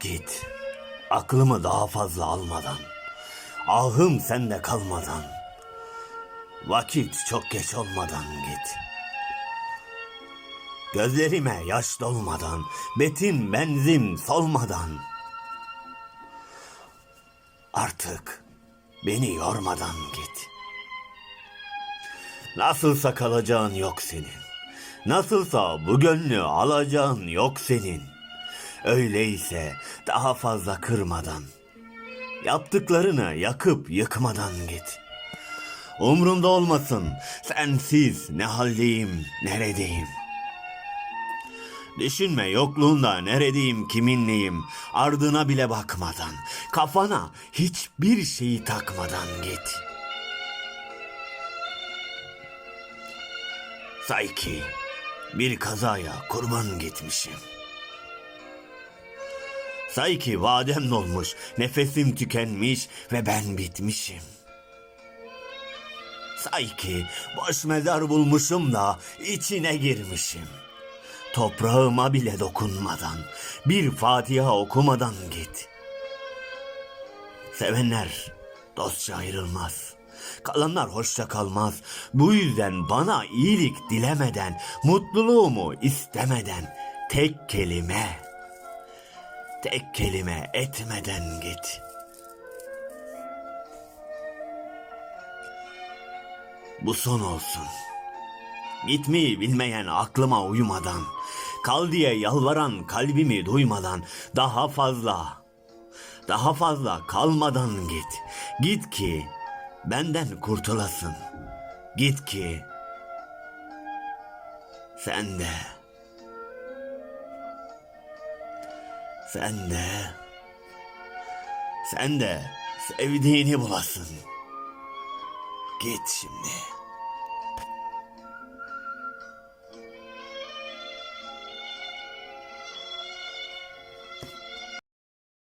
Git. Aklımı daha fazla almadan. Ahım sende kalmadan. Vakit çok geç olmadan git. Gözlerime yaş dolmadan, betim benzin solmadan. Artık beni yormadan git. Nasılsa kalacağın yok senin. Nasılsa bu gönlü alacağın yok senin. Öyleyse daha fazla kırmadan, yaptıklarını yakıp yıkmadan git. Umrumda olmasın sensiz ne haldeyim, neredeyim. Düşünme yokluğunda neredeyim, kiminleyim, ardına bile bakmadan, kafana hiçbir şeyi takmadan git. Say ki bir kazaya kurban gitmişim. Say ki vadem dolmuş, nefesim tükenmiş ve ben bitmişim. Say ki boş mezar bulmuşum da içine girmişim. Toprağıma bile dokunmadan, bir Fatiha okumadan git. Sevenler dostça ayrılmaz. Kalanlar hoşça kalmaz. Bu yüzden bana iyilik dilemeden, mutluluğumu istemeden tek kelime, tek kelime etmeden git. Bu son olsun. Gitmeyi bilmeyen aklıma uyumadan, kal diye yalvaran kalbimi duymadan daha fazla, daha fazla kalmadan git. Git ki benden kurtulasın. Git ki sen de sen de sen de sevdiğini bulasın. Git şimdi.